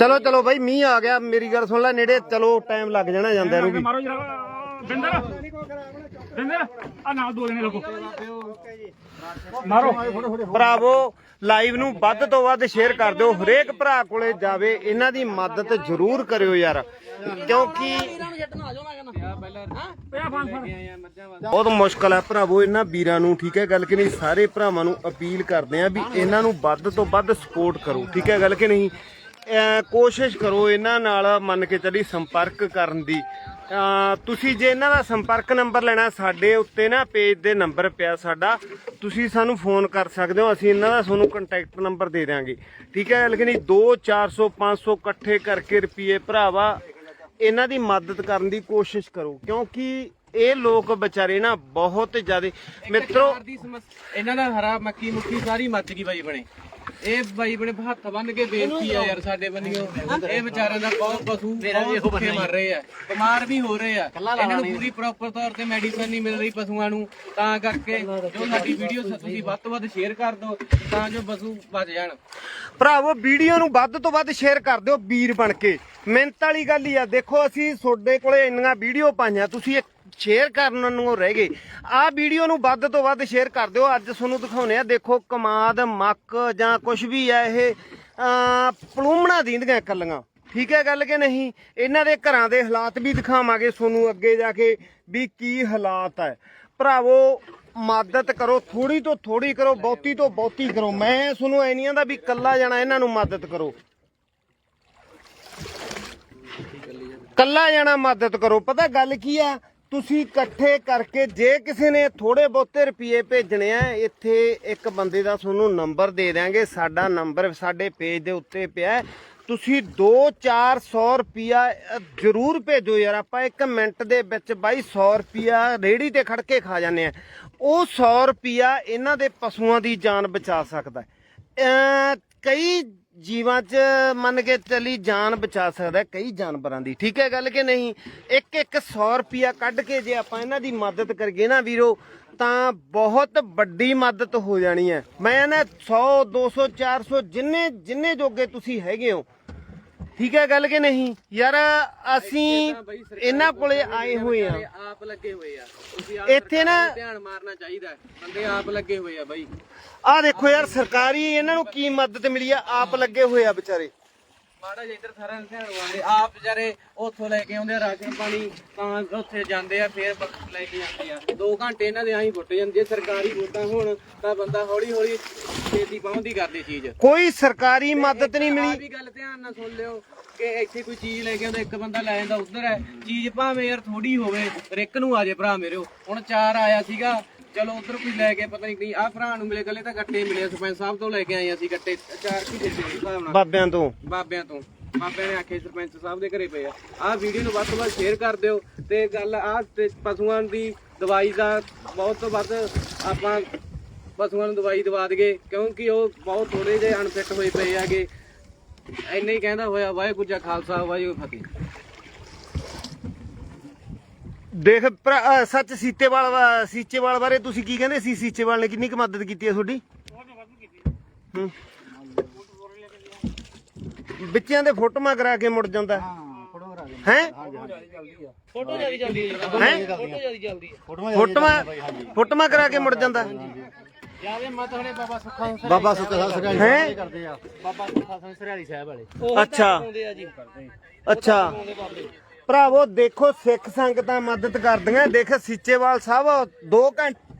ਚਲੋ ਚਲੋ ਬਾਈ, ਮੀਂਹ ਆ ਗਿਆ। ਮੇਰੀ ਗੱਲ ਸੁਣ ਲੈ ਨੇੜੇ। ਚਲੋ ਟਾਈਮ ਲੱਗ ਜਾਣਾ ਜਾਂਦਿਆਂ ਨੂੰ ਵੀ ਮਾਰੋ। ਜਰਾ ਬਿੰਦਰ। ਬਿੰਦਰ ਆ? ਨਾਲ ਦੋ ਜਣੇ ਲੱਗੋ। ਮਾਰੋ। ਭਰਾਵੋ ਲਾਈਵ ਨੂੰ ਵੱਧ ਤੋਂ ਵੱਧ ਸ਼ੇਅਰ ਕਰ ਦਿਓ। ਹਰੇਕ ਭਰਾ ਕੋਲੇ ਜਾਵੇ ਇਹਨਾਂ ਦੀ ਮਦਦ ਜ਼ਰੂਰ ਕਰਿਓ ਯਾਰ। ਕਿਉਂਕਿ ਬਹੁਤ ਮੁਸ਼ਕਲ ਹੈ ਭਰਾਵੋ ਇਹਨਾਂ ਵੀਰਾਂ ਨੂੰ ਠੀਕ ਹੈ ਗੱਲ ਕਿ ਨਹੀਂ? ਸਾਰੇ ਭਰਾਵਾਂ ਨੂੰ ਅਪੀਲ ਕਰਦੇ ਆ ਵੀ ਇਹਨਾਂ ਨੂੰ ਵੱਧ ਤੋਂ ਵੱਧ ਸਪੋਰਟ ਕਰੋ ਠੀਕ ਹੈ ਗੱਲ ਕਿ ਨਹੀਂ? ਕੋਸ਼ਿਸ਼ ਕਰੋ ਇਹਨਾਂ ਨਾਲ ਮੰਨ ਕੇ ਚੱਲੀ ਸੰਪਰਕ ਕਰਨ ਦੀ। ਤੁਸੀਂ ਜੇ ਇਹਨਾਂ ਦਾ ਸੰਪਰਕ ਨੰਬਰ ਲੈਣਾ, ਸਾਡੇ ਉੱਤੇ ਨਾ ਪੇਜ ਦੇ ਨੰਬਰ ਪਿਆ ਸਾਡਾ, ਤੁਸੀਂ ਸਾਨੂੰ ਫੋਨ ਕਰ ਸਕਦੇ ਹੋ, ਅਸੀਂ ਇਹਨਾਂ ਦਾ ਤੁਹਾਨੂੰ ਕੰਟੈਕਟ ਨੰਬਰ ਦੇ ਦਿਆਂਗੇ। ਠੀਕ ਹੈ ਗੱਲ 2 400 500 ਇਕੱਠੇ ਕਰਕੇ ਰੁਪਏ ਭਰਾਵਾ, ਇਹਨਾਂ ਦੀ ਮਦਦ ਕਰਨ ਦੀ ਕੋਸ਼ਿਸ਼ ਕਰੋ, ਕਿਉਂਕਿ ਇਹ ਲੋਕ ਵਿਚਾਰੇ ਨਾ ਬਹੁਤ ਜ਼ਿਆਦਾ ਮਿੱਤਰੋ ਇਹਨਾਂ ਦਾ ਹਰਾ ਮੱਕੀ ਮੁੱਕੀ ਸਾਰੀ ਮੱਚ ਗਈ ਬਾਈ ਬਣੇ ਇਹ ਬਾਈ ਬਣੇ ਹੱਥ ਬੰਨ ਕੇ ਬੇਨਤੀ ਆ ਯਾਰ ਸਾਡੇ ਬੰਨਿਓ। ਇਹ ਵਿਚਾਰਿਆਂ ਦਾ ਬਹੁਤ ਪਸ਼ੂ ਬਹੁਤ ਭੁੱਖੇ ਮਰ ਰਹੇ ਆ। ਬਿਮਾਰ ਵੀ ਹੋ ਰਹੇ ਆ। ਇਹਨਾਂ ਨੂੰ ਪੂਰੀ ਪ੍ਰੋਪਰ ਤੌਰ ਤੇ ਮੈਡੀਸਨ ਨਹੀਂ ਮਿਲ ਰਹੀ ਪਸ਼ੂਆਂ ਨੂੰ। ਤਾਂ ਕਰਕੇ ਜੋ ਸਾਡੀ ਵੀਡੀਓ ਤੁਸੀਂ ਵੱਧ ਤੋਂ ਵੱਧ ਸ਼ੇਅਰ ਕਰ ਦਿਓ ਤਾਂ ਜੋ ਪਸ਼ੂ ਬਚ ਜਾਣ। ਭਰਾਵੋ ਵੀਡੀਓ ਨੂੰ ਵੱਧ ਤੋਂ ਵੱਧ ਸ਼ੇਅਰ ਕਰ ਦਿਓ ਵੀਰ ਬਣ ਕੇ। ਮਿਹਨਤ ਵਾਲੀ ਗੱਲ ਹੀ ਆ। ਦੇਖੋ ਅਸੀਂ ਤੁਹਾਡੇ ਕੋਲੇ ਇੰਨੀਆਂ ਵੀਡੀਓ ਪਾਈਆਂ ਤੁਸੀਂ ਇੱਕ ਸ਼ੇਅਰ ਕਰਨ ਨੂੰ ਰਹਿ ਗਏ। ਆਹ ਵੀਡੀਓ ਨੂੰ ਵੱਧ ਤੋਂ ਵੱਧ ਸ਼ੇਅਰ ਕਰ ਦਿਓ। ਅੱਜ ਤੁਹਾਨੂੰ ਦਿਖਾਉਨੇ ਆ, ਦੇਖੋ ਕਮਾਦ, ਮੱਕ ਜਾਂ ਕੁਝ ਵੀ ਆ ਇਹ ਪਲੂਮਣਾ ਦੀਂਦੀਆਂ ਕੱਲੀਆਂ ਠੀਕ ਹੈ ਗੱਲ ਕਿ ਨਹੀਂ? ਇਹਨਾਂ ਦੇ ਘਰਾਂ ਦੇ ਹਾਲਾਤ ਵੀ ਦਿਖਾਵਾਂਗੇ ਤੁਹਾਨੂੰ ਅੱਗੇ ਜਾ ਕੇ ਵੀ ਕੀ ਹਾਲਾਤ ਹੈ ਭਰਾਵੋ, ਮਦਦ ਕਰੋ ਥੋੜੀ ਤੋਂ ਥੋੜੀ ਕਰੋ, ਬਹੁਤੀ ਤੋਂ ਬਹੁਤੀ ਕਰੋ। ਮੈਂ ਤੁਹਾਨੂੰ ਐ ਨਹੀਂ ਆਂਦਾ ਵੀ ਕੱਲਾ ਜਾਣਾ, ਇਹਨਾਂ ਨੂੰ ਮਦਦ ਕਰੋ। ਕੱਲਾ ਜਾਣਾ, ਮਦਦ ਕਰੋ। ਪਤਾ ਗੱਲ ਕੀ ਆ? ਤੁਸੀਂ ਇਕੱਠੇ ਕਰਕੇ ਜੇ ਕਿਸੇ ਨੇ ਥੋੜੇ ਬਹੁਤੇ ਰੁਪਏ ਭੇਜਣੇ ਆ, ਇੱਥੇ ਇੱਕ ਬੰਦੇ ਦਾ ਤੁਹਾਨੂੰ ਨੰਬਰ ਦੇ ਦਿਆਂਗੇ। ਸਾਡਾ ਨੰਬਰ ਸਾਡੇ ਪੇਜ ਦੇ ਉੱਤੇ ਪਿਆ ਹੈ। ਤੁਸੀਂ 2-400 ਰੁਪਿਆ ਜ਼ਰੂਰ ਭੇਜੋ ਯਾਰ। ਆਪਾਂ ਇੱਕ ਮਿੰਟ ਦੇ ਵਿੱਚ ਬਾਈ 100 ਰੁਪਿਆ ਰੇੜੀ ਤੇ ਖੜ ਕੇ ਖਾ ਜਾਂਦੇ ਆ। ਉਹ 100 ਰੁਪਿਆ ਇਹਨਾਂ ਦੇ ਪਸ਼ੂਆਂ ਦੀ ਜਾਨ ਬਚਾ ਸਕਦਾ ਕਈ ਜੀਵਾਂ 'ਚ ਮੰਨ ਕੇ ਚੱਲੀ ਜਾਨ ਬਚਾ ਸਕਦਾ ਹੈ, ਕਈ ਜਾਨਵਰਾਂ ਦੀ ਠੀਕ ਹੈ ਗੱਲ ਕਿ ਨਹੀਂ? ਇੱਕ ਇੱਕ 100 ਰੁਪਿਆ ਕੱਢ ਕੇ ਜੇ ਆਪਾਂ ਇਹਨਾਂ ਦੀ ਮਦਦ ਕਰੀਏ ਨਾ ਵੀਰੋ ਤਾਂ ਬਹੁਤ ਵੱਡੀ ਮਦਦ ਹੋ ਜਾਣੀ ਹੈ। ਮੈਂ ਨਾ 100 200 400 ਜਿੰਨੇ ਜਿੰਨੇ ਜੋਗੇ ਤੁਸੀਂ ਹੈਗੇ ਹੋ ਠੀਕ ਹੈ ਗੱਲ ਕਿ ਨਹੀਂ? ਯਾਰ ਅਸੀਂ ਇਹਨਾਂ ਕੋਲੇ ਆਏ ਹੋਏ ਆ। ਆਪ ਲੱਗੇ ਹੋਏ ਆ। ਤੁਸੀਂ ਆਪ ਇੱਥੇ ਨਾ ਧਿਆਨ ਮਾਰਨਾ ਚਾਹੀਦਾ। ਬੰਦੇ ਆਪ ਲੱਗੇ ਹੋਏ ਆ ਬਾਈ। ਆਹ ਦੇਖੋ ਯਾਰ ਸਰਕਾਰੀ ਇਹਨਾਂ ਨੂੰ ਕੀ ਮਦਦ ਮਿਲੀ ਆ? ਆਪ ਲੱਗੇ ਹੋਏ ਆ ਵਿਚਾਰੇ। ਮਾੜਾ ਜਿਹਾ ਇੱਧਰ ਸਾਰਿਆਂ ਨੂੰ ਧਿਆਨ ਵਾਲੇ ਆਪ ਵਿਚਾਰੇ ਉੱਥੋਂ ਲੈ ਕੇ ਆਉਂਦੇ ਆ ਰਾਸ਼ਨ ਪਾਣੀ ਤਾਂ ਉੱਥੇ ਜਾਂਦੇ ਆ ਫੇਰ ਬ- ਲੈ ਕੇ ਆਉਂਦੇ ਆ। 2 ਘੰਟੇ ਇਹਨਾਂ ਦੇ ਆਹੀ ਫੁੱਟ ਜਾਂਦੇ ਜੇ ਸਰਕਾਰੀ ਵੋਟਾਂ ਹੋਣ ਤਾਂ ਬੰਦਾ ਹੌਲੀ ਹੌਲੀ ਛੇਤੀ ਪਹੁੰਚਦੀ ਕਰਦੇ ਚੀਜ਼। ਕੋਈ ਸਰਕਾਰੀ ਮਦਦ ਨਹੀਂ ਮਿਲੀ। ਵੀ ਗੱਲ ਧਿਆਨ ਨਾਲ ਸੁਣ ਲਿਓ ਕਿ ਇੱਥੇ ਕੋਈ ਚੀਜ਼ ਲੈ ਕੇ ਆਉਂਦਾ ਇੱਕ ਬੰਦਾ ਲੈ ਜਾਂਦਾ ਉਧਰ ਹੈ। ਚੀਜ਼ ਭਾਵੇਂ ਯਾਰ ਥੋੜੀ ਹੋਵੇ ਰਿਕ ਨੂੰ ਆ ਜੇ ਭਰਾ ਮੇਰੇ। ਹੁਣ ਚਾਰ ਆਇਆ ਸੀਗਾ ਚਲੋ ਉਧਰ ਕੋਈ ਲੈ ਕੇ ਪਤਾ ਨਹੀਂ ਕੀ ਆ ਭਰਾ ਨੂੰ ਮਿਲੇ ਗੱਲੇ ਤਾਂ ਗੱਟੇ ਮਿਲੇ ਸਰਪੰਚ ਸਾਹਿਬ ਤੋਂ ਲੈ ਕੇ ਆਏ ਅਸੀਂ ਗੱਟੇ ਚਾਰ ਕੀ ਦਿੱਤੇ ਸੀ ਹਿਸਾਬ ਨਾਲ? ਬਾਬਿਆਂ ਤੋਂ। ਬਾਬਿਆਂ ਤੋਂ। ਬਾਬਿਆਂ ਨੇ ਆਖੇ ਸਰਪੰਚ ਸਾਹਿਬ ਦੇ ਘਰੇ ਪਏ ਆ। ਆਹ ਵੀਡੀਓ ਨੂੰ ਵੱਧ ਤੋਂ ਵੱਧ ਸ਼ੇਅਰ ਕਰ ਦਿਓ ਤੇ ਗੱਲ ਆਹ ਤੇ ਪਸ਼ੂਆਂ ਦੀ ਦਵਾਈ ਦਾ ਬਹੁਤ ਤੋਂ ਵੱਧ ਆਪਾਂ ਪਸ਼ੂਆਂ ਨੂੰ ਦਵਾਈ ਦਵਾ ਦਈਏ ਕਿਉਂਕਿ ਉਹ ਬਹੁਤ ਥੋੜੇ ਜਿਹੇ ਅਨਫਿਟ ਹੋਏ ਪਏ ਆਗੇ ਇੰਨੇ ਹੀ ਕਹਿੰਦਾ ਹੋਇਆ ਵਾਹਿਗੁਰੂ ਜੀ ਕਾ ਖਾਲਸਾ ਵਾਹਿਗੁਰੂ ਫਤਿਹ। ਦੇਖ ਭਰਾ- ਅਹ ਸੱਚ ਸੀਤੇਵਾਲ ਵਾ- ਸੀਚੇਵਾਲ ਬਾਰੇ ਤੁਸੀਂ ਕੀ ਕਹਿੰਦੇ ਸੀ? ਸੀਚੇਵਾਲ ਨੇ ਕਿੰਨੀ ਕੁ ਮਦਦ ਕੀਤੀ ਹੈ ਤੁਹਾਡੀ? ਹੂੰ। ਬੱਚਿਆਂ ਦੇ ਫੋਟੋਆਂ ਕਰਾ ਕੇ ਮੁੜ ਜਾਂਦਾ। ਹੈ ਫੋਟੋ ਜ਼ਿਆਦਾ ਜਲਦੀ ਹੈ ਹੈ? ਫੋਟੋ ਜ਼ਿਆਦਾ ਜਲਦੀ ਹੈ। ਫੋਟੋਆਂ ਫੋਟੋਆਂ ਕਰਾ ਕੇ ਮੁੜ ਜਾਂਦਾ। ਜ਼ਿਆਦਾ ਮਤ ਹਣੇ ਬਾਬਾ ਸੁੱਖਾ ਸਿੰਘ ਬਾਬਾ ਹੈ? ਕਰਦੇ ਆ। ਬਾਬਾ ਸੁੱਖਾ ਸਿੰਘ ਸਰਕਾਰੀ ਸਾਹਿਬ ਵਾਲੇ। ਅੱਛਾ। ਆਉਂਦੇ ਆ ਜੀ। ਅੱਛਾ। ਭਰਾਵੋ, ਦੇਖੋ, ਸਿੱਖ ਸੰਗਤਾਂ ਮਦਦ ਕਰਦੀਆਂ। ਦੇਖ, ਸੀਚੇਵਾਲ ਸਾਹਿਬ 2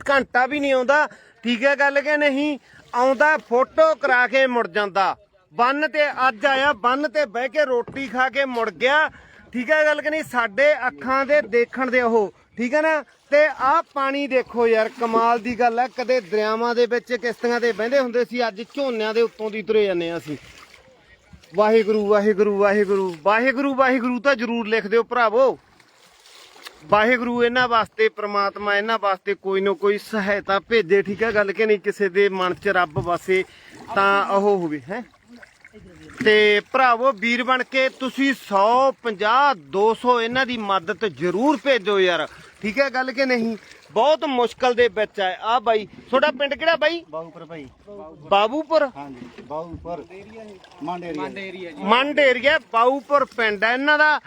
ਘੰਟਾ ਵੀ ਨਹੀਂ ਆਉਂਦਾ। ਠੀਕ ਹੈ ਗੱਲ ਕਿ ਨਹੀਂ? ਆਉਂਦਾ, ਫੋਟੋ ਕਰਾ ਕੇ ਮੁੜ ਜਾਂਦਾ। ਬੰਨ ਤੇ ਅੱਜ ਆਇਆ, ਬੰਨ ਤੇ ਬਹਿ ਕੇ ਰੋਟੀ ਖਾ ਕੇ ਮੁੜ ਗਿਆ। ਠੀਕ ਹੈ ਗੱਲ ਕਿ ਨਹੀਂ? ਸਾਡੇ ਅੱਖਾਂ ਦੇ ਦੇਖਣ ਦੇ ਉਹ। ਠੀਕ ਹੈ ਨਾ? ਤੇ ਆਹ ਪਾਣੀ ਦੇਖੋ ਯਾਰ, ਕਮਾਲ ਦੀ ਗੱਲ ਹੈ। ਕਦੇ ਦਰਿਆਵਾਂ ਦੇ ਵਿੱਚ ਕਿਸ਼ਤੀਆਂ ਤੇ ਬਹਿੰਦੇ ਹੁੰਦੇ ਸੀ, ਅੱਜ ਝੋਨਿਆਂ ਦੇ ਉੱਤੋਂ ਦੀ ਤੁਰੇ ਜਾਂਦੇ ਹਾਂ ਅਸੀਂ। ਵਾਹਿਗੁਰੂ ਵਾਹਿਗੁਰੂ ਵਾਹਿਗੁਰੂ। ਵਾਹਿਗੁਰੂ ਵਾਹਿਗੁਰੂ ਤਾਂ ਜਰੂਰ ਲਿਖ ਦਿਓ ਭਰਾਵੋ। ਵਾਹਿਗੁਰੂ ਇਹਨਾਂ ਵਾਸਤੇ, ਪ੍ਰਮਾਤਮਾ ਇਹਨਾਂ ਵਾਸਤੇ ਕੋਈ ਨਾ ਕੋਈ ਸਹਾਇਤਾ ਭੇਜੇ, ਠੀਕ ਹੈ ਗੱਲ ਕਿ ਨਹੀਂ, ਕਿਸੇ ਦੇ ਮਨ 'ਚ ਰੱਬ ਵਸੇ ਤਾਂ ਉਹ ਹੋਵੇ, ਹੈ? ਤੇ ਭਰਾਵੋ, ਵੀਰ ਬਣ ਕੇ ਤੁਸੀਂ 100 50 200 ਇਹਨਾਂ ਦੀ ਮਦਦ ਜ਼ਰੂਰ ਭੇਜੋ ਯਾਰ। ਠੀਕ ਹੈ ਗੱਲ ਕਿ ਨਹੀਂ? ਬਹੁਤ ਮੁਸ਼ਕਲ ਦੇ ਵਿੱਚ ਹੈ। ਆ ਬਾਈ ਤੁਹਾਡਾ ਪਿੰਡ ਕਿਹੜਾ ਬਾਈ? ਬਾਹੂਪੁਰ ਭਾਈ। ਬਾਬੂਪੁਰ ਹਾਂਜੀ ਬਾਹੂਪੁਰ ਮੰਡੇਰੀਆ। ਏਰੀਆ ਜੀ। ਮੰਡ ਏਰੀਆ ਬਾਊਪੁਰ ਪਿੰਡ ਹੈ। ਇਹਨਾਂ ਦਾ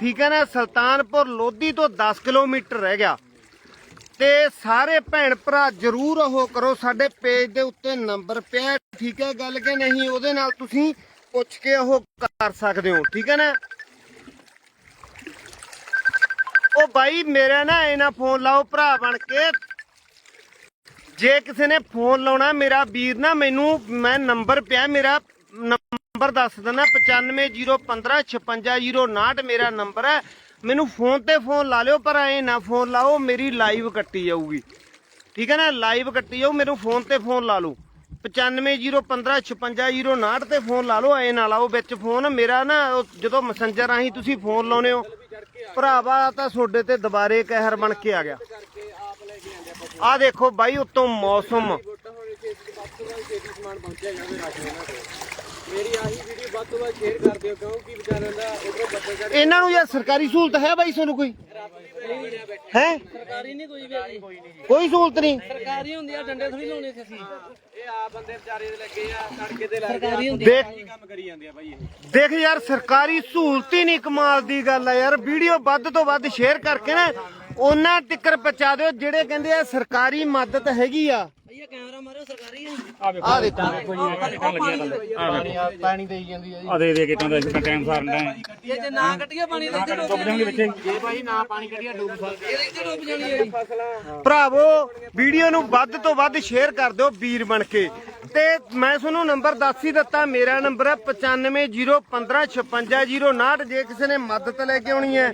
ਠੀਕ ਹੈ ਨਾ ਸੁਲਤਾਨਪੁਰ ਲੋਧੀ ਤੋਂ 10 ਕਿਲੋਮੀਟਰ ਰਹਿ ਗਿਆ। ਤੇ ਸਾਰੇ ਭੈਣ ਭਰਾ ਜਰੂਰ ਉਹ ਕਰੋ ਸਾਡੇ ਪੇਜ ਦੇ ਉੱਤੇ ਨੰਬਰ ਪਿਆ। ਠੀਕ ਹੈ ਗੱਲ ਕਿ ਨਹੀਂ ਉਹਦੇ ਨਾਲ ਤੁਸੀਂ ਪੁੱਛ ਕੇ ਉਹ ਕਰ ਸਕਦੇ ਹੋ। ਠੀਕ ਹੈ ਨਾ? ਉਹ ਬਾਈ, ਮੇਰਾ ਨਾ ਇਹਨਾਂ ਫੋਨ ਲਾਓ, ਭਰਾ ਬਣ ਕੇ। ਜੇ ਕਿਸੇ ਨੇ ਫੋਨ ਲਾਉਣਾ, ਮੇਰਾ ਵੀਰ ਨਾ ਮੈਨੂੰ, ਮੈਂ ਨੰਬਰ ਪਿਆ, ਮੇਰਾ ਨੰਬਰ ਦੱਸ ਦਿੰਦਾ 9501555059 ਮੇਰਾ ਨੰਬਰ ਹੈ। ਮੈਨੂੰ ਫੋਨ ਤੇ ਫੋਨ ਲਾ ਲਿਓ, ਪਰ ਐ ਨਾ ਫੋਨ ਲਾਓ, ਮੇਰੀ ਲਾਈਵ ਕੱਟੀ ਜਾਊਗੀ। ਠੀਕ ਹੈ ਨਾ? ਲਾਈਵ ਕੱਟੀ ਜਾਊ, ਮੈਨੂੰ ਫੋਨ ਤੇ ਫੋਨ ਲਾ ਲਓ। 9501555059 ਤੇ ਫੋਨ ਲਾ ਲਓ, ਐ ਨਾ ਲਾਓ ਵਿੱਚ ਫੋਨ। ਮੇਰਾ ਨਾ, ਉਹ ਜਦੋਂ ਮੈਸੇਂਜਰ ਰਾਹੀਂ ਤੁਸੀਂ ਫੋਨ ਲਾਉਨੇ ਹੋ ਭਰਾਵਾ ਤਾਂ ਤੁਹਾਡੇ ਤੇ ਦੁਬਾਰੇ ਕਹਿਰ ਬਣ ਕੇ ਆ ਗਿਆ। ਆ ਦੇਖੋ ਬਾਈ, ਉਤੋਂ ਮੌਸਮ। ਮੇਰੀ ਆਹੀ ਵੀਡੀਓ ਵੱਧ ਤੋਂ ਵੱਧ ਸ਼ੇਅਰ ਕਰ ਦਿਓ ਕਿਉਂਕਿ ਵਿਚਾਰਿਆਂ ਦਾ ਉਧਰੋਂ ਬੱਚੇ ਚੜ ਇਹਨਾਂ ਨੂੰ ਯਾਰ ਸਰਕਾਰੀ ਸਹੂਲਤ ਹੈ ਬਾਈ ਤੁਹਾਨੂੰ ਕੋਈ? ਹੈ? ਸਰਕਾਰੀ ਨਹੀਂ ਕੋਈ ਵੀ ਕੋਈ ਸਹੂਲਤ ਨਹੀਂ? ਸਰਕਾਰੀ ਹੁੰਦੀ ਆ ਡੰਡੇ ਥੋੜੀ ਲਾਉਣੇ ਸੀ ਅਸੀਂ। ਇਹ ਆ ਬੰਦੇ ਵਿਚਾਰੇ ਦੇ ਲੱਗੇ ਆ ਸੜਕੇ ਤੇ ਲੱਗੇ ਸਰਕਾਰੀ ਦੇਖ ਕੰਮ ਕਰੀ ਜਾਂਦੇ ਆ ਬਾਈ ਇਹ? ਦੇਖ ਯਾਰ ਸਰਕਾਰੀ ਸਹੂਲਤ ਹੀ ਨਹੀਂ ਕਮਾਲ ਦੀ ਗੱਲ ਆ ਯਾਰ। ਵੀਡੀਓ ਵੱਧ ਤੋਂ ਵੱਧ ਸ਼ੇਅਰ ਕਰਕੇ ਨਾ ਉਹਨਾਂ ਤਿੱਕਰ ਪਹੁੰਚਾ ਦਿਓ ਜਿਹੜੇ ਕਹਿੰਦੇ ਆ ਸਰਕਾਰੀ ਮਦਦ ਹੈਗੀ ਆ। ਭਈਆ ਕੈਮਰਾ ਮਾਰਿਓ ਸਰਕਾਰੀ ਆ ਆ ਦੇਖੋ ਪਾਣੀ ਆ- ਪਾਣੀ ਦੇਈ ਜਾਂਦੀ ਹੈ ਜੀ। ਆ ਦੇ ਦੇ ਕੇ ਤਾਂ ਦਾ ਟਾਈਮ ਸਾਰਨ ਦਾ। ਇਹ ਜੇ ਨਾ ਕੱਟੀਏ ਪਾਣੀ ਤਾਂ ਇੱਥੇ ਡੁੱਬ ਜਾਣਗੇ ਵਿੱਚੇ ਜੇ ਭਾਈ ਨਾ ਪਾਣੀ ਕੱਢਿਆ ਡੁੱਬ ਸਕਦੇ ਇਹ ਇੱਥੇ ਡੁੱਬ ਜਾਣੀ ਹੈ ਫਸਲਾਂ ਭਰਾਵੋ ਵੀਡੀਓ ਨੂੰ ਵੱਧ ਤੋਂ ਵੱਧ ਸ਼ੇਅਰ ਕਰ ਦਿਓ ਵੀਰ ਬਣ ਕੇ। ਤੇ ਮੈਂ ਤੁਹਾਨੂੰ ਨੰਬਰ ਦੱਸ ਹੀ ਦਿੱਤਾ ਮੇਰਾ ਨੰਬਰ ਹੈ 9501555059 ਜੇ ਕਿਸੇ ਨੇ ਮਦਦ ਲੈ ਕੇ ਆਉਣੀ ਹੈ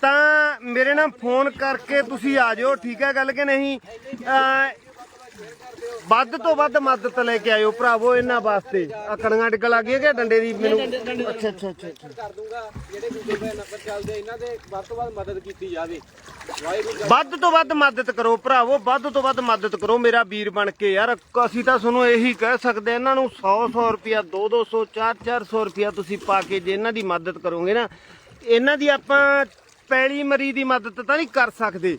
ਤਾਂ ਮੇਰੇ ਨਾਲ ਫੋਨ ਕਰਕੇ ਤੁਸੀਂ ਆ ਜਾਓ ਠੀਕ ਹੈ ਗੱਲ ਕਿ ਨਹੀਂ? ਵੱਧ ਤੋਂ ਵੱਧ ਮਦਦ ਲੈ ਕੇ ਆਇਓ ਭਰਾਵੋ ਇਹਨਾਂ ਵਾਸਤੇ। ਆ ਕਣੀਆਂ ਡਿੱਗਣ ਲੱਗ ਗਈਆਂ ਕਿ ਡੰਡੇ ਦੀ ਮੈਨੂੰ ਅੱਛਾ ਅੱਛਾ ਅੱਛਾ। ਕਰ ਦੂੰਗਾ। ਜਿਹੜੇ ਦੂਜੇ ਪੈ ਨੰਬਰ ਚੱਲਦੇ ਇਹਨਾਂ ਦੇ ਵੱਧ ਤੋਂ ਵੱਧ ਮਦਦ ਕੀਤੀ ਜਾਵੇ। ਵੱਧ ਤੋਂ ਵੱਧ ਮਦਦ ਕਰੋ ਭਰਾਵੋ ਵੱਧ ਤੋਂ ਵੱਧ ਮਦਦ ਕਰੋ ਮੇਰਾ ਵੀਰ ਬਣ ਕੇ ਯਾਰ। ਅਸੀਂ ਤਾਂ ਤੁਹਾਨੂੰ ਇਹੀ ਕਹਿ ਸਕਦੇ ਇਹਨਾਂ ਨੂੰ 100 100 ਰੁਪਿਆ 2 200 4 400 ਰੁਪਿਆ ਤੁਸੀਂ ਪਾ ਕੇ ਜੇ ਇਹਨਾਂ ਦੀ ਮਦਦ ਕਰੋਗੇ ਨਾ ਇਹਨਾਂ ਦੀ ਆਪਾਂ ਪੈਲੀ ਮਰੀ ਦੀ ਮਦਦ ਤਾਂ ਨਹੀਂ ਕਰ ਸਕਦੇ।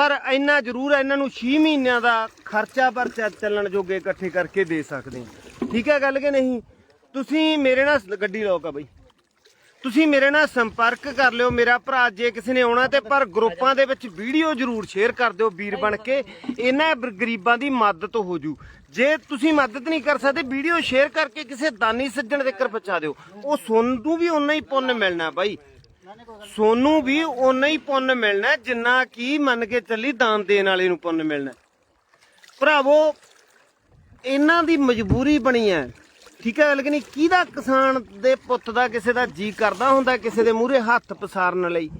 ਪਰ ਇੰਨਾ ਜ਼ਰੂਰ ਇਹਨਾਂ ਨੂੰ 6 ਮਹੀਨਿਆਂ ਦਾ ਖਰਚਾ ਪਰਚਾ ਚੱਲਣ ਜੋਗੇ ਇਕੱਠੇ ਕਰਕੇ ਦੇ ਸਕਦੇ ਹਾਂ। ਠੀਕ ਹੈ ਗੱਲ ਕਿ ਨਹੀਂ? ਤੁਸੀਂ ਮੇਰੇ ਨਾਲ ਗੱਡੀ ਲਾਓਗਾ ਬਈ। ਤੁਸੀਂ ਮੇਰੇ ਨਾਲ ਸੰਪਰਕ ਕਰ ਲਿਓ। ਮੇਰਾ ਭਰਾ ਜੇ ਕਿਸੇ ਨੇ ਆਉਣਾ ਤੇ ਪਰ ਗਰੁੱਪਾਂ ਦੇ ਵਿੱਚ ਵੀਡੀਓ ਜ਼ਰੂਰ ਸ਼ੇਅਰ ਕਰ ਦਿਓ ਵੀਰ ਬਣ ਕੇ। ਇਹਨਾਂ ਗਰੀਬਾਂ ਦੀ ਮਦਦ ਹੋ ਜੂ। ਜੇ ਤੁਸੀਂ ਮਦਦ ਨਹੀਂ ਕਰ ਸਕਦੇ, ਵੀਡੀਓ ਸ਼ੇਅਰ ਕਰਕੇ ਕਿਸੇ ਦਾਨੀ ਸੱਜਣ ਦੇ ਪਹੁੰਚਾ ਦਿਓ। ਉਹ ਸੁਣ ਨੂੰ ਵੀ ਓਨਾ ਹੀ ਪੁੰਨ ਮਿਲਣਾ ਬਾਈ। ਸੋਨੂੰ ਵੀ ਓਨਾ ਹੀ ਪੁੰਨ ਮਿਲਣਾ ਜਿੰਨਾ ਕੀ ਮੰਨ ਕੇ ਚੱਲੀ ਦਾਨ ਦੇਣ ਵਾਲੇ ਨੂੰ ਪੁੰਨ ਮਿਲਣਾ ਭਰਾਵੋ, ਇਹਨਾਂ ਦੀ ਮਜਬੂਰੀ ਬਣੀ ਹੈ। ਠੀਕ ਹੈ, ਲੇਕਿਨ ਕਿਹਦਾ ਕਿਸਾਨ ਦੇ ਪੁੱਤ ਦਾ, ਕਿਸੇ ਦਾ ਜੀ ਕਰਦਾ ਹੁੰਦਾ, ਕਿਸੇ ਦੇ ਮੂਹਰੇ ਹੱਥ ਪਸਾਰਨ ਲਈ?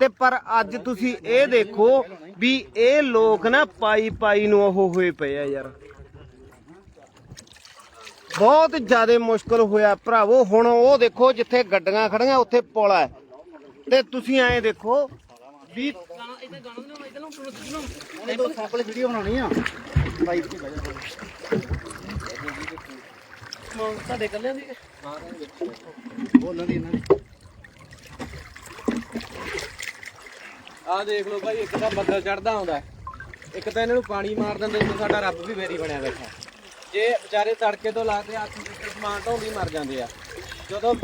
ਤੇ ਪਰ ਅੱਜ ਤੁਸੀਂ ਇਹ ਦੇਖੋ ਵੀ ਇਹ ਲੋਕ ਨਾ ਪਾਈ ਪਾਈ ਨੂੰ ਉਹ ਹੋਏ ਪਏ ਆ ਯਾਰ। ਬਹੁਤ ਜ਼ਿਆਦਾ ਮੁਸ਼ਕਲ ਹੋਇਆ, ਭਰਾਵੋ। ਹੁਣ ਉਹ ਦੇਖੋ ਜਿੱਥੇ ਗੱਡੀਆਂ ਖੜੀਆਂ, ਉੱਥੇ ਪੁਲ ਹੈ। ਤੇ ਤੁਸੀਂ ਐਂ ਦੇਖੋ ਵੀ ਉਹਨੇ ਦੋ ਸਾਪਲੇ ਵੀਡੀਓ ਬਣਾਉਣੀ ਆ ਭਾਈ ਇੱਥੇ ਬਹਿ ਜਾ ਸਾਡੇ ਕੱਲਿਆਂ ਦੀ। ਬੋਲਣ ਦੀ ਇਹਨਾਂ ਨੇ। ਆਹ ਦੇਖ ਲਓ ਭਾਈ ਇੱਕ ਤਾਂ ਬੱਦਲ ਚੜਦਾ ਆਉਂਦਾ। ਇੱਕ ਤਾਂ ਇਹਨਾਂ ਨੂੰ ਪਾਣੀ ਮਾਰ ਦਿੰਦੇ ਤੇ ਸਾਡਾ ਰੱਬ ਵੀ ਮੇਰੀ ਬਣਿਆ ਬੈਠਾ। ਜੇ ਵਿਚਾਰੇ ਤੜਕੇ ਤੋਂ ਲਾ ਕੇ ਹੱਥ ਵਿੱਚ ਸਮਾਨ ਢੋਂਦੀ ਮਰ ਜਾਂਦੇ ਆ। ਜਦੋਂ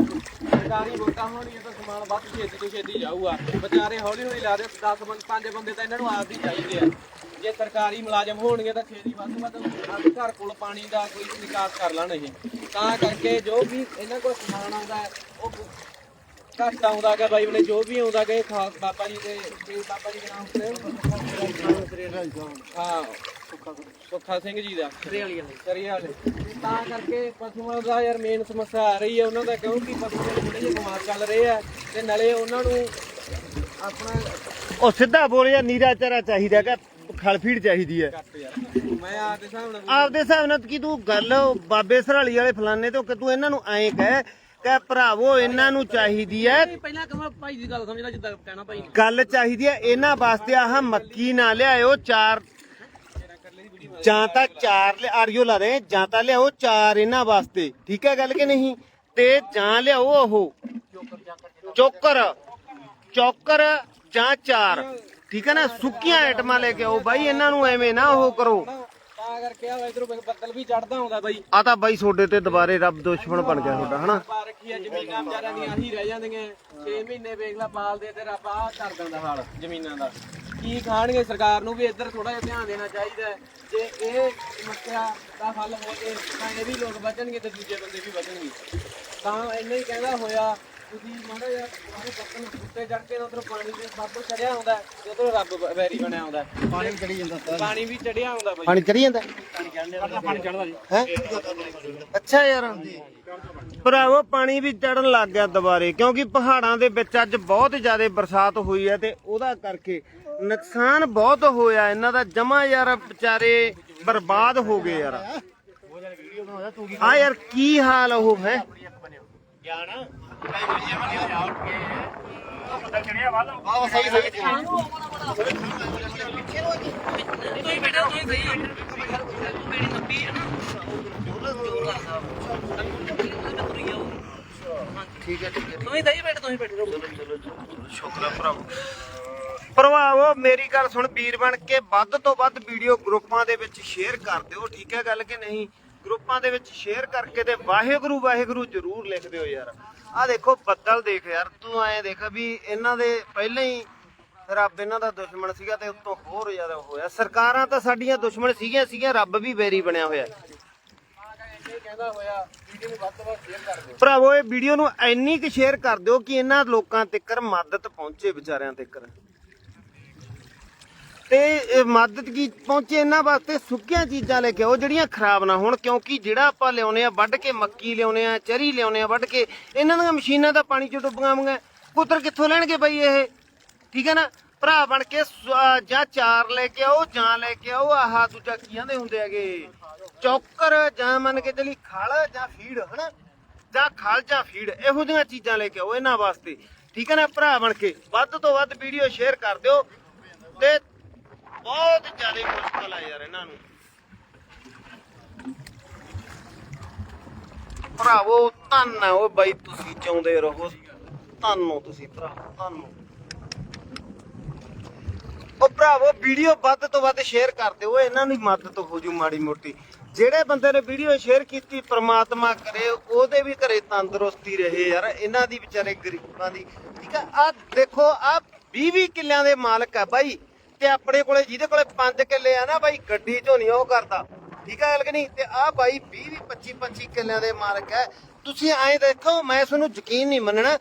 ਸਰਕਾਰੀ ਵੋਟਾਂ ਹੋਣੀਆਂ ਤਾਂ ਸਮਾਨ ਵੱਧ ਛੇਤੀ ਤੋਂ ਛੇਤੀ ਜਾਊਗਾ। ਵਿਚਾਰੇ ਹੌਲੀ ਹੌਲੀ ਲਾ ਦੇ 10 ਬੰਦੇ, ਪੰਜ ਬੰਦੇ ਤਾਂ ਇਹਨਾਂ ਨੂੰ ਆਪ ਹੀ ਚਾਹੀਦੇ ਆ। ਜੇ ਸਰਕਾਰੀ ਮੁਲਾਜ਼ਮ ਹੋਣਗੇ ਤਾਂ ਛੇਤੀ ਵੱਧ ਤੋਂ ਵੱਧ ਆਪਣੇ ਘਰ ਕੋਲ ਪਾਣੀ ਦਾ ਕੋਈ ਨਿਕਾਸ ਕਰ ਲੈਣ ਇਹ। ਤਾਂ ਕਰਕੇ ਜੋ ਵੀ ਇਹਨਾਂ ਕੋਲ ਸਮਾਨ ਆਉਂਦਾ ਉਹ ਘੱਟ ਆਉਂਦਾ ਗਾ ਬਾਈ ਬਣੇ ਜੋ ਵੀ ਆਉਂਦਾ ਗਾ ਇਹ ਖਾਸ ਬਾਬਾ ਜੀ ਦੇ ਤੇ ਬਾਬਾ ਜੀ ਦੇ ਨਾਮ ਤੇ। ਹਾਂ ਸੁੱਖਾ ਸਿੰਘ ਜੀ ਦਾ। ਵਾਲੀ ਤਾਂ ਕਰਕੇ ਪਸ਼ੂਆਂ ਦਾ ਯਾਰ ਮੇਨ ਸਮੱਸਿਆ ਆ ਰਹੀ ਹੈ ਉਹਨਾਂ ਦਾ ਕਿਉਂਕਿ ਪਸ਼ੂ ਥੋੜੇ ਜਿਹੇ ਬਿਮਾਰ ਚੱਲ ਰਹੇ ਆ ਤੇ ਨਾਲੇ ਉਹਨਾਂ ਨੂੰ ਆਪਣਾ ਉਹ ਸਿੱਧਾ ਬੋਲਿਆ ਨੀਰਾ ਚਾਰਾ ਚਾਹੀਦਾ ਕਿ ਖਲ ਫੀਡ ਚਾਹੀਦੀ ਹੈ। ਮੈਂ ਆ ਦੇ ਹਿਸਾਬ ਨਾਲ ਆਪਦੇ ਹਿਸਾਬ ਨਾਲ ਕੀ ਤੂੰ ਗੱਲ ਬਾਬੇ ਸਰਾਲੀ ਵਾਲੇ ਫਲਾਣੇ ਤੋਂ ਕਿ ਤੂੰ ਇਹਨਾਂ ਨੂੰ ਐਂ ਕਹਿ ਕਿ ਭਰਾਵੋ ਇਹਨਾਂ ਨੂੰ ਚਾਹੀਦੀ ਹੈ ਪਹਿਲਾਂ ਕਮਾ ਭਾਈ ਦੀ ਗੱਲ ਸਮਝਦਾ ਜਿੱਦਾਂ ਕਹਿਣਾ ਭਾਈ ਗੱਲ ਚਾਹੀਦੀ ਹੈ ਇਹਨਾਂ ਵਾਸਤੇ ਆਹ ਮੱਕੀ ਨਾ ਲਿਆਇਓ ਚਾਰ ਜਾਂ ਤਾਂ ਚਾਰ ਆਰਿਓ ਲਾ ਦੇ ਜਾਂ ਤਾਂ ਲਿਆਓ ਚਾਰ ਇਹਨਾਂ ਵਾਸਤੇ। ਠੀਕ ਹੈ ਗੱਲ ਕਿ ਨਹੀਂ? ਤੇ ਜਾਂ ਲਿਆਓ ਉਹ। ਚੋਕਰ। ਚੋਕਰ ਜਾਂ ਚਾਰ। ਠੀਕ ਹੈ ਨਾ? ਸੁੱਕੀਆਂ ਆਈਟਮਾਂ ਲੈ ਕੇ ਆਓ ਬਾਈ ਇਹਨਾਂ ਨੂੰ ਐਵੇਂ ਨਾ ਉਹ ਕਰੋ। ਤਾਂ ਕਰਕੇ ਆ ਇਧਰੋਂ ਬੱਦਲ ਵੀ ਚੜਦਾ ਹੁੰਦਾ ਬਾਈ। ਆ ਤਾਂ ਬਾਈ ਤੁਹਾਡੇ ਤੇ ਦੁਬਾਰੇ ਰੱਬ ਦੁਸ਼ਮਣ ਬਣ ਗਿਆ ਤੁਹਾਡਾ ਹਨਾ? ਪਾ ਰੱਖੀ ਆ ਜ਼ਮੀਨਾਂ ਵਿਚਾਰਿਆਂ ਦੀਆਂ ਆਹੀ ਰਹਿ ਜਾਂਦੀਆਂ। 6 ਮਹੀਨੇ ਵੇਖ ਲਾ ਪਾਲਦੇ ਤੇ ਰੱਬ ਆਹ ਕਰ ਦਿੰਦਾ ਹਾਲ ਜ਼ਮੀਨਾਂ ਦਾ। ਕੀ ਖਾਣਗੇ ਸਰਕਾਰ ਨੂੰ ਵੀ ਇੱਧਰ ਥੋੜਾ ਜਿਹਾ ਧਿਆਨ ਦੇਣਾ ਚਾਹੀਦਾ। ਜੇ ਇਹ ਸਮੱਸਿਆ ਦਾ ਹੱਲ ਹੋ ਜੇ ਤਾਂ ਇਹ ਵੀ ਲੋਕ ਬਚਣਗੇ ਤੇ ਦੂਜੇ ਬੰਦੇ ਵੀ ਬਚਣਗੇ ਤਾਂ ਇੰਨਾ ਹੀ ਕਹਿੰਦਾ ਹੋਇਆ ਤੁਸੀਂ ਮਾੜਾ ਜਿਹਾ ਉਹ ਪੱਤਨ ਉੱਤੇ ਚੜ ਕੇ ਉਧਰ ਪਾਣੀ ਦੇ ਬਾਬੂ ਚੜਿਆ ਹੁੰਦਾ ਤੇ ਉਧਰ ਰੱਬ ਬ- ਵੈਰੀ ਬਣਿਆ ਹੁੰਦਾ ਹੈ। ਪਾਣੀ ਵੀ ਚੜੀ ਜਾਂਦਾ ਪਾਣੀ ਵੀ ਚੜਿਆ ਹੁੰਦਾ ਬਾਈ। ਪਾਣੀ ਚੜੀ ਜਾਂਦਾ? ਪਾਣੀ ਚੜਦਾ ਜੀ। ਹੈ? ਅੱਛਾ ਯਾਰ ਭਰਾਵੋ ਪਾਣੀ ਵੀ ਚੜਨ ਲੱਗ ਗਿਆ ਦੁਬਾਰੇ ਕਿਉਂਕਿ ਪਹਾੜਾਂ ਦੇ ਵਿੱਚ ਅੱਜ ਬਹੁਤ ਜ਼ਿਆਦਾ ਬਰਸਾਤ ਹੋਈ ਹੈ ਤੇ ਉਹਦਾ ਕਰਕੇ ਨੁਕਸਾਨ ਬਹੁਤ ਹੋਇਆ। ਇਹਨਾਂ ਦਾ ਜਮਾ ਯਾਰ ਵਿਚਾਰੇ ਬਰਬਾਦ ਹੋ ਗਏ ਯਾਰ। ਆ ਯਾਰ ਕੀ ਹਾਲ ਉਹ ਹੈ? ਚੜਿਆ ਵੱਲ ਆਹ ਸਹੀ ਸਹੀ ਸ਼ੁਕਰ ਭਰਾਵੋ ਭਰਾਵੋ ਮੇਰੀ ਗੱਲ ਸੁਣ ਵੀਰ ਬਣ ਕੇ ਵੱਧ ਤੋਂ ਵੱਧ ਵੀਡੀਓ ਗਰੁੱਪਾਂ ਦੇ ਵਿੱਚ ਸ਼ੇਅਰ ਕਰ ਦਿਓ, ਠੀਕ ਹੈ ਗੱਲ ਕਿ ਨਹੀਂ? ਗਰੁੱਪਾਂ ਦੇ ਵਿੱਚ ਸ਼ੇਅਰ ਕਰਕੇ ਤੇ ਵਾਹਿਗੁਰੂ ਵਾਹਿਗੁਰੂ ਜ਼ਰੂਰ ਲਿਖ ਦਿਓ ਯਾਰ। ਆ ਦੇਖੋ, ਬੱਦਲ ਦੇਖ ਯਾਰ, ਤੂੰ ਐਂ ਦੇਖ ਵੀ ਇਹਨਾਂ ਦੇ ਪਹਿਲਾਂ ਹੀ ਰੱਬ ਇਹਨਾਂ ਦਾ ਦੁਸ਼ਮਣ ਸੀਗਾ ਤੇ ਉੱਤੋਂ ਹੋਰ ਜ਼ਿਆਦਾ ਹੋਇਆ। ਸਰਕਾਰਾਂ ਤਾਂ ਸਾਡੀਆਂ ਦੁਸ਼ਮਣ ਸੀਗੀਆਂ ਸੀਗੀਆਂ, ਰੱਬ ਵੀ ਵੈਰੀ ਬਣਿਆ ਹੋਇਆ। ਭਰਾਵੋ, ਇਹ ਵੀਡੀਓ ਨੂੰ ਇੰਨੀ ਕੁ ਸ਼ੇਅਰ ਕਰ ਦਿਓ ਕਿ ਇਹਨਾਂ ਲੋਕਾਂ ਤੱਕ ਮਦਦ ਪਹੁੰਚੇ ਵਿਚਾਰਿਆਂ ਤੱਕ ਤੇ ਇਹ ਮਦਦ ਕੀ ਪਹੁੰਚੇ ਇਹਨਾਂ ਵਾਸਤੇ? ਸੁੱਕੀਆਂ ਚੀਜ਼ਾਂ ਲੈ ਕੇ ਆਓ ਜਿਹੜੀਆਂ ਖਰਾਬ ਨਾ ਹੋਣ, ਕਿਉਂਕਿ ਜਿਹੜਾ ਆਪਾਂ ਲਿਆਉਨੇ ਆ, ਵੱਢ ਕੇ ਮੱਕੀ ਲਿਆਉਨੇ ਆ, ਚਰੀ ਲਿਆਉਨੇ ਆ, ਵੱਢ ਕੇ, ਇਹਨਾਂ ਦੀਆਂ ਮਸ਼ੀਨਾਂ ਤਾਂ ਪਾਣੀ 'ਚ ਡੁੱਬੀਆਂ ਹੋਈਆਂ। ਪੁੱਤਰ ਕਿੱਥੋਂ ਲੈਣਗੇ ਬਈ ਇਹ? ਠੀਕ ਹੈ ਨਾ? ਭਰਾ ਬਣ ਕੇ ਜਾਂ ਚਾਰ ਲੈ ਕੇ ਆਓ, ਜਾਂ ਲੈ ਕੇ ਆਓ, ਆਹ ਦੂਜਾ ਕੀ ਕਹਿੰਦੇ ਹੁੰਦੇ ਹੈਗੇ? ਚੌਕਰ ਜਾਂ ਮੰਨ ਕੇ ਚਲੀ ਖਲ ਜਾਂ ਫੀਡ, ਹਨਾ? ਜਾਂ ਖਲ ਜਾਂ ਫੀਡ, ਇਹੋ ਜਿਹੀਆਂ ਚੀਜ਼ਾਂ ਲੈ ਕੇ ਆਓ ਇਹਨਾਂ ਵਾਸਤੇ। ਠੀਕ ਹੈ ਨਾ? ਭਰਾ ਬਣ ਕੇ। ਵੱਧ ਤੋਂ ਵੱਧ ਵੀਡੀਓ ਸ਼ੇਅਰ ਕਰ ਦਿਓ ਤੇ ਬਹੁਤ ਜ਼ਿਆਦਾ ਮੁਸ਼ਕਲ ਆ ਯਾਰ ਇਹਨਾਂ ਨੂੰ। ਭਰਾਵੋ, ਧੰਨ ਆ ਉਹ ਬਾਈ, ਤੁਸੀਂ ਚਾਹੁੰਦੇ ਰਹੋ। ਧੰਨੋ ਤੁਸੀਂ ਭਰਾ, ਧੰਨੋ ਉਹ ਭਰਾਵੋ, ਵੀਡੀਓ ਵੱਧ ਤੋਂ ਵੱਧ ਸ਼ੇਅਰ ਕਰ ਦਿਓ, ਇਹਨਾਂ ਦੀ ਮਦਦ ਹੋ ਜੂ ਮਾੜੀ ਮੋਟੀ। ਜਿਹੜੇ ਬੰਦੇ ਨੇ ਵੀਡੀਓ ਸ਼ੇਅਰ ਕੀਤੀ, ਪ੍ਰਮਾਤਮਾ ਕਰੇ, ਉਹਦੇ ਵੀ ਘਰੇ ਤੰਦਰੁਸਤੀ ਰਹੇ ਯਾਰ, ਇਹਨਾਂ ਦੀ ਵਿਚਾਰੇ ਗਰੀਬਾਂ ਦੀ। ਠੀਕ ਆ? ਆ ਦੇਖੋ ਆ 20 20 ਕਿੱਲਿਆਂ ਦੇ ਮਾਲਕ ਆ ਬਾਈ। ਤੇ ਆਪਣੇ ਕੋਲੇ ਜਿਹਦੇ ਕੋਲੇ 5 ਕਿੱਲੇ ਆ ਨਾ ਬਾਈ, ਗੱਡੀ ਚੋਂ ਨਹੀਂ ਉਹ ਕਰਦਾ। ਠੀਕ ਆ ਗੱਲ ਕਿ ਨਹੀਂ? ਤੇ ਆ ਬਾਈ 20 25 25 ਕਿੱਲਿਆਂ ਦੇ ਮਾਲਕ ਹੈ। ਤੁਸੀਂ ਐਂ ਦੇਖੋ, ਮੈਂ ਤੁਹਾਨੂੰ ਯਕੀਨ ਨਹੀਂ ਮੰਨਣਾ,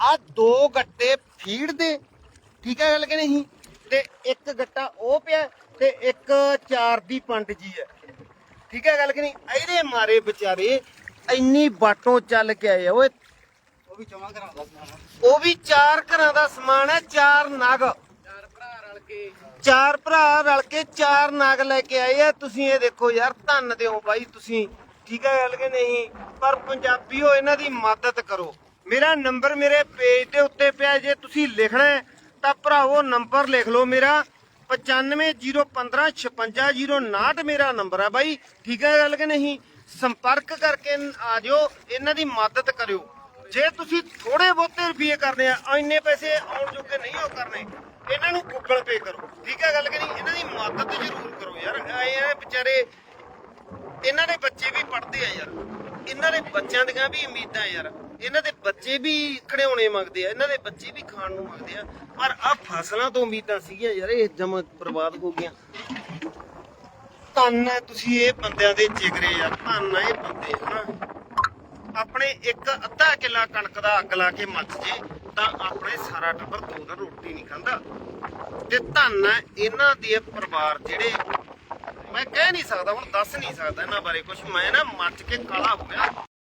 ਆ ਦੋ ਗੱਟੇ ਫੀਡ ਦੇ। ਠੀਕ ਹੈ ਗੱਲ ਕਿ ਨਹੀਂ? ਤੇ ਇੱਕ ਗੱਟਾ ਉਹ ਪਿਆ ਤੇ ਇੱਕ ਚਾਰ ਦੀ ਪੰਡ ਜੀ ਹੈ। ਠੀਕ ਹੈ ਗੱਲ ਕਿ ਨਹੀਂ? ਇਹਦੇ ਮਾਰੇ ਵਿਚਾਰੇ ਇੰਨੀ ਬਾਟੋਂ ਚੱਲ ਕੇ ਆਏ ਆ, ਓਏ। ਉਹ ਵੀ ਚਵਾਂ ਕਰਾਉਂਦਾ ਸਮਾਨ ਉਹ ਵੀ ਚਾਰ ਘਰਾਂ ਦਾ ਸਮਾਨ ਹੈ, ਚਾਰ ਨਗ। ਚਾਰ ਭਰਾ ਰਲ ਕੇ ਚਾਰ ਨਾਗ ਲੈ ਕੇ ਆਏ ਆ। ਤੁਸੀਂ ਇਹ ਦੇਖੋ ਯਾਰ, ਧੰਨ ਦਿਓ ਬਾਈ ਤੁਸੀਂ। ਠੀਕ ਹੈ ਗੱਲ ਕਿ ਨਹੀਂ? ਪਰ ਪੰਜਾਬੀਓ, ਇਹਨਾਂ ਦੀ ਮਦਦ ਕਰੋ। ਮੇਰਾ ਨੰਬਰ ਮੇਰੇ ਪੇਜ ਦੇ ਉੱਤੇ ਪਿਆ। ਜੇ ਤੁਸੀਂ ਲਿਖਣਾ ਤਾਂ ਭਰਾਵੋ, ਨੰਬਰ ਲਿਖ ਲਓ ਮੇਰਾ। 9501555059 ਮੇਰਾ ਨੰਬਰ ਹੈ ਬਾਈ। ਠੀਕ ਹੈ ਗੱਲ ਕਿ ਨਹੀਂ? ਸੰਪਰਕ ਕਰਕੇ ਆ ਜਿਓ, ਇਹਨਾਂ ਦੀ ਮਦਦ ਕਰਿਓ। ਜੇ ਤੁਸੀਂ ਥੋੜੇ ਬਹੁਤੇ ਰੁਪਏ ਕਰਨੇ ਆ, ਇੰਨੇ ਪੈਸੇ ਆਉਣ ਜੋਗੇ ਨਹੀਂ ਉਹ ਕਰਨੇ। ਇਹਨਾਂ ਨੂੰ ਗੂਗਲ ਪੇ ਕਰੋ। ਠੀਕ ਹੈ ਗੱਲ ਕਿ ਨਹੀਂ? ਇਹਨਾਂ ਦੀ ਮਦਦ ਜ਼ਰੂਰ ਕਰੋ ਯਾਰ। ਐ ਐ ਵਿਚਾਰੇ, ਇਹਨਾਂ ਦੇ ਬੱਚੇ ਵੀ ਪੜ੍ਹਦੇ ਆ ਯਾਰ। ਇਹਨਾਂ ਦੇ ਬੱਚਿਆਂ ਦੀਆਂ ਵੀ ਉਮੀਦਾਂ ਯਾਰ। ਇਹਨਾਂ ਦੇ ਬੱਚੇ ਵੀ ਖੜਿਆਉਣੇ ਮੰਗਦੇ ਆ, ਇਹਨਾਂ ਦੇ ਬੱਚੇ ਵੀ ਖਾਣ ਨੂੰ ਮੰਗਦੇ ਆ। ਪਰ ਆ ਫਸਲਾਂ ਤੋਂ ਉਮੀਦਾਂ ਸੀਗੀਆਂ ਯਾਰ, ਇਹ ਜਮ ਬਰਬਾਦ ਹੋ ਗਈਆਂ। ਧੰਨ ਹੈ ਤੁਸੀਂ ਇਹ ਬੰਦਿਆਂ ਦੇ ਜਿਗਰੇ ਯਾਰ। ਧੰਨ ਹੈ ਇਹ ਬੰਦੇ, ਹਨਾ। ਆਪਣੇ ਇੱਕ ਅੱਧਾ ਕਿੱਲਾ ਕਣਕ ਦਾ ਅੱਗ ਲਾ ਕੇ ਮੱਚ ਜੇ। ਤਾਂ ਆਪਣੇ ਸਾਰਾ ਟੱਬਰ ਦੋ ਦਿਨ ਰੋਟੀ ਨਹੀਂ ਖਾਂਦਾ। ਤੇ ਧੰਨ ਹੈ ਇਹਨਾਂ ਦੇ ਪਰਿਵਾਰ ਜਿਹੜੇ ਮੈਂ ਕਹਿ ਨਹੀਂ ਸਕਦਾ, ਹੁਣ ਦੱਸ ਨਹੀਂ ਸਕਦਾ ਇਹਨਾਂ ਬਾਰੇ ਕੁਝ ਮੈਂ ਨਾ ਮੱਚ ਕੇ ਕਾਲਾ ਹੋ ਗਿਆ